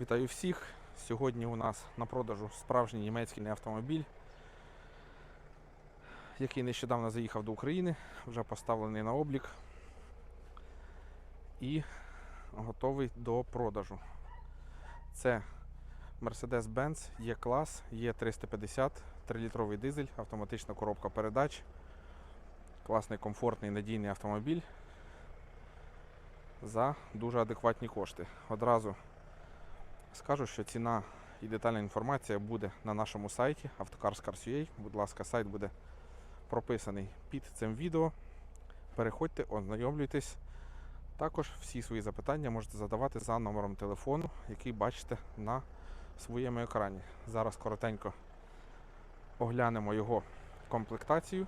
Вітаю всіх! Сьогодні у нас на продажу справжній німецький автомобіль, який нещодавно заїхав до України, вже поставлений на облік і готовий до продажу. Це Mercedes-Benz E-клас E350, 3-літровий дизель, автоматична коробка передач. Класний, комфортний, надійний автомобіль за дуже адекватні кошти. Одразу Скажу, що ціна і детальна інформація буде на нашому сайті автокарс.ua. Будь ласка, сайт буде прописаний під цим відео. Переходьте, ознайомлюйтесь. Також всі свої запитання можете задавати за номером телефону, який бачите на своєму екрані. Зараз коротенько оглянемо його комплектацію.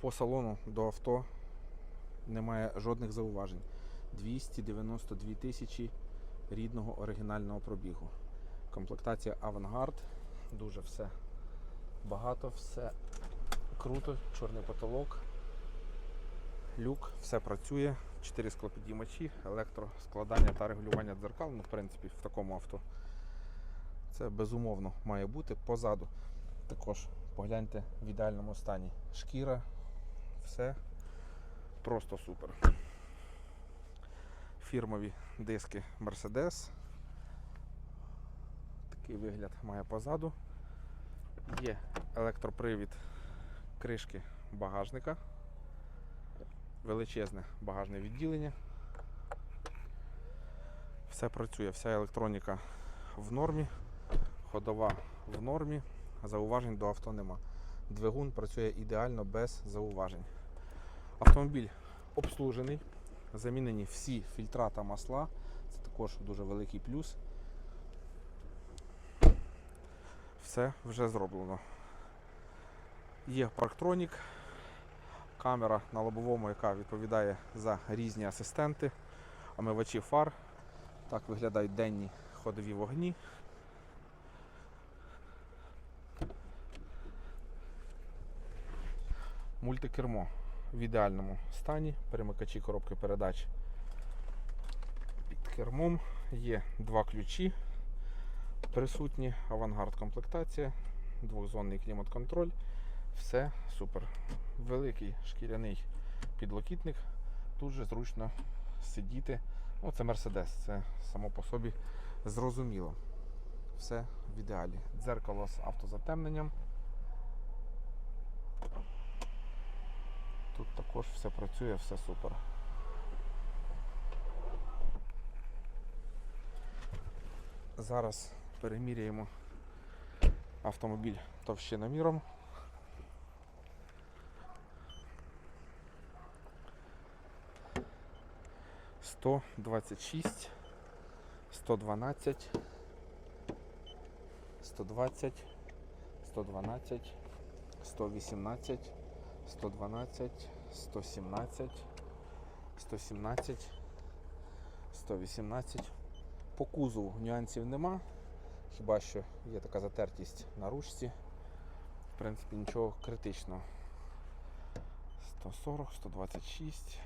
По салону до авто немає жодних зауважень. 292 тисячі рідного оригінального пробігу. Комплектація Авангард. Дуже все багато, все круто, чорний потолок, люк, все працює, 4 склопідіймачі, електроскладання та регулювання дзеркал. Ну, в принципі, в такому авто це безумовно має бути. Позаду також погляньте в ідеальному стані. Шкіра, все Просто супер. Фірмові диски Mercedes. Такий вигляд має позаду. Є електропривід кришки багажника. Величезне багажне відділення. Все працює, вся електроніка в нормі, ходова в нормі, зауважень до авто нема. Двигун працює ідеально без зауважень. Автомобіль обслужений, замінені всі фільтра та масла. Це також дуже великий плюс. Все вже зроблено. Є парктронік, камера на лобовому, яка відповідає за різні асистенти, омивачі фар. Так виглядають денні ходові вогні. Мультикермо в ідеальному стані. Перемикачі коробки передач під кермом. Є два ключі присутні, авангард комплектація, двохзонний клімат-контроль. Все супер. Великий шкіряний підлокітник. Дуже зручно сидіти. Ну, Це Mercedes, це само по собі зрозуміло. Все в ідеалі. Дзеркало з автозатемненням. Тут також все працює, все супер. Зараз переміряємо автомобіль товщиноміром. Сто двадцять шість, сто дванадцять, сто двадцять, сто дванадцять, сто вісімнадцять. 112, 117, 117, 118. По кузову нюансів нема. Хіба що є така затертість на ручці. В принципі, нічого критичного. 140, 126,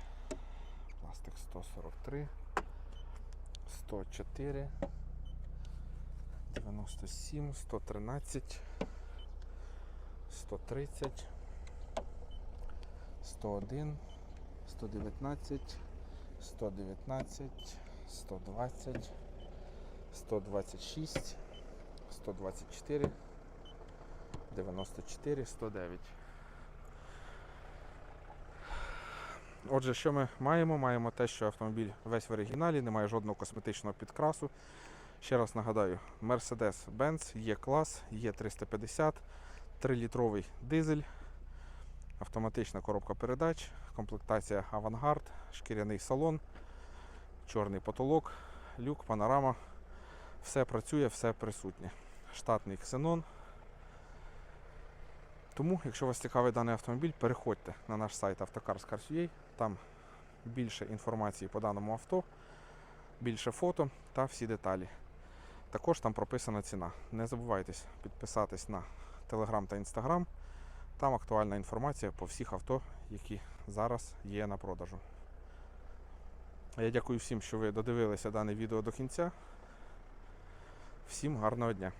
пластик 143, 104, 97, 113, 130. 101, 119, 119, 120, 126, 124, 94, 109. Отже, що ми маємо? Маємо те, що автомобіль весь в оригіналі, немає жодного косметичного підкрасу. Ще раз нагадаю, Mercedes-Benz є клас, є 350, 3-літровий дизель. Автоматична коробка передач, комплектація авангард, шкіряний салон, чорний потолок, люк, панорама. Все працює, все присутнє. Штатний ксенон. Тому, якщо вас цікавий даний автомобіль, переходьте на наш сайт автокарс.ua, там більше інформації по даному авто, більше фото та всі деталі. Також там прописана ціна. Не забувайте підписатись на Telegram та Instagram Там актуальна інформація по всіх авто, які зараз є на продажу. Я дякую всім, що ви додивилися дане відео до кінця. Всім гарного дня!